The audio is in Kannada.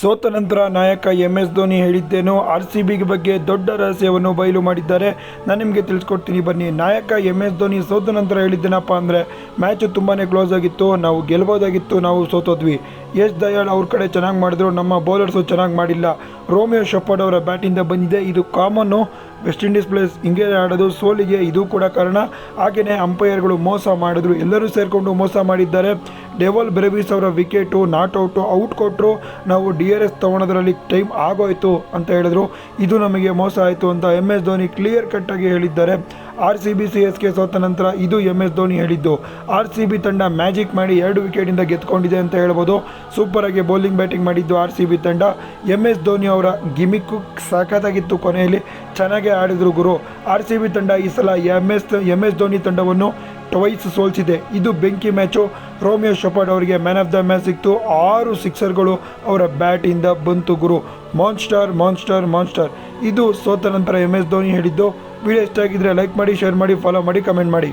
ಸೋತ ನಂತರ ನಾಯಕ ಎಂ ಎಸ್ ಧೋನಿ ಹೇಳಿದ್ದೇನು, ಆರ್ ಸಿ ಬಿ ಬಗ್ಗೆ ದೊಡ್ಡ ರಹಸ್ಯವನ್ನು ಬಯಲು ಮಾಡಿದ್ದಾರೆ. ನಾನು ನಿಮಗೆ ತಿಳಿಸ್ಕೊಡ್ತೀನಿ, ಬನ್ನಿ. ನಾಯಕ ಎಂ ಎಸ್ ಧೋನಿ ಸೋತ ನಂತರ ಹೇಳಿದ್ದೇನಪ್ಪ ಅಂದರೆ, ಮ್ಯಾಚು ತುಂಬಾ ಕ್ಲೋಸ್ ಆಗಿತ್ತು, ನಾವು ಗೆಲ್ಬೋದಾಗಿತ್ತು, ನಾವು ಸೋತೋದ್ವಿ. ಯಶ್ ದಯಾಳ್ ಅವ್ರ ಕಡೆ ಚೆನ್ನಾಗಿ ಮಾಡಿದ್ರು, ನಮ್ಮ ಬೌಲರ್ಸು ಚೆನ್ನಾಗಿ ಮಾಡಿಲ್ಲ. ರೋಮಿಯೋ ಶಫರ್ಡ್ ಅವರ ಬ್ಯಾಟಿಂದ ಬಂದಿದೆ, ಇದು ಕಾಮನ್ನು ವೆಸ್ಟ್ ಇಂಡೀಸ್ ಪ್ಲೇಸ್ ಹಿಂಗೆ ಆಡೋದು ಸೋಲಿಗೆ ಇದು ಕೂಡ ಕಾರಣ. ಹಾಗೆಯೇ ಅಂಪೈರ್ಗಳು ಮೋಸ ಮಾಡಿದ್ರು, ಎಲ್ಲರೂ ಸೇರಿಕೊಂಡು ಮೋಸ ಮಾಡಿದ್ದಾರೆ. ಡೆವಲ್ ಬ್ರೆವಿಸ್ ಅವರ ವಿಕೆಟು ನಾಟ್ ಔಟು ಔಟ್ ಕೊಟ್ಟರು ನಾವು ಡಿ ಆರ್ ಎಸ್ ತೊಗೊಳೋದ್ರಲ್ಲಿ ಟೈಮ್ ಆಗೋಯ್ತು ಅಂತ ಹೇಳಿದ್ರು. ಇದು ನಮಗೆ ಮೋಸ ಆಯಿತು ಅಂತ ಎಂ ಎಸ್ ಧೋನಿ ಕ್ಲಿಯರ್ ಕಟ್ಟಾಗಿ ಹೇಳಿದ್ದಾರೆ. R C B C S K ಸೋತ ನಂತರ ಇದು ಎಂ ಎಸ್ ಧೋನಿ ಹೇಳಿದ್ದು. ಆರ್ ಸಿ ಬಿ ತಂಡ ಮ್ಯಾಜಿಕ್ ಮಾಡಿ ಎರಡು ವಿಕೆಟಿಂದ ಗೆದ್ಕೊಂಡಿದೆ ಅಂತ ಹೇಳ್ಬೋದು. ಸೂಪರಾಗಿ ಬೌಲಿಂಗ್ ಬ್ಯಾಟಿಂಗ್ ಮಾಡಿದ್ದು ಆರ್ ಸಿ ಬಿ ತಂಡ. ಎಂ ಎಸ್ ಧೋನಿ ಅವರ ಗಿಮಿಕ್ಕು ಸಾಕತ್ತಾಗಿತ್ತು ಕೊನೆಯಲ್ಲಿ. ಚೆನ್ನಾಗೇ ಆಡಿದ್ರು ಗುರು. ಆರ್ ಸಿ ಬಿ ತಂಡ ಈ ಸಲ M S M S Dhoni ತಂಡವನ್ನು ಟ್ವೈಸ್ ಸೋಲ್ಸಿದೆ. ಇದು ಬೆಂಕಿ ಮ್ಯಾಚು. ರೋಮಿಯೋ ಶಪರ್ಡ್ ಅವರಿಗೆ ಮ್ಯಾನ್ ಆಫ್ ದ ಮ್ಯಾಚ್ ಸಿಕ್ತು. ಆರು ಸಿಕ್ಸರ್ಗಳು ಅವರ ಬ್ಯಾಟಿಂದ ಬಂತು ಗುರು. Monster monster monster. ಇದು ಸೋತ ನಂತರ ಎಂ ಎಸ್ ಧೋನಿ ಹೇಳಿದ್ದು. ವಿಡಿಯೋ ಇಷ್ಟ ಆಗಿದ್ರೆ ಲೈಕ್ ಮಾಡಿ, ಶೇರ್ ಮಾಡಿ, ಫಾಲೋ ಮಾಡಿ, ಕಮೆಂಟ್ ಮಾಡಿ.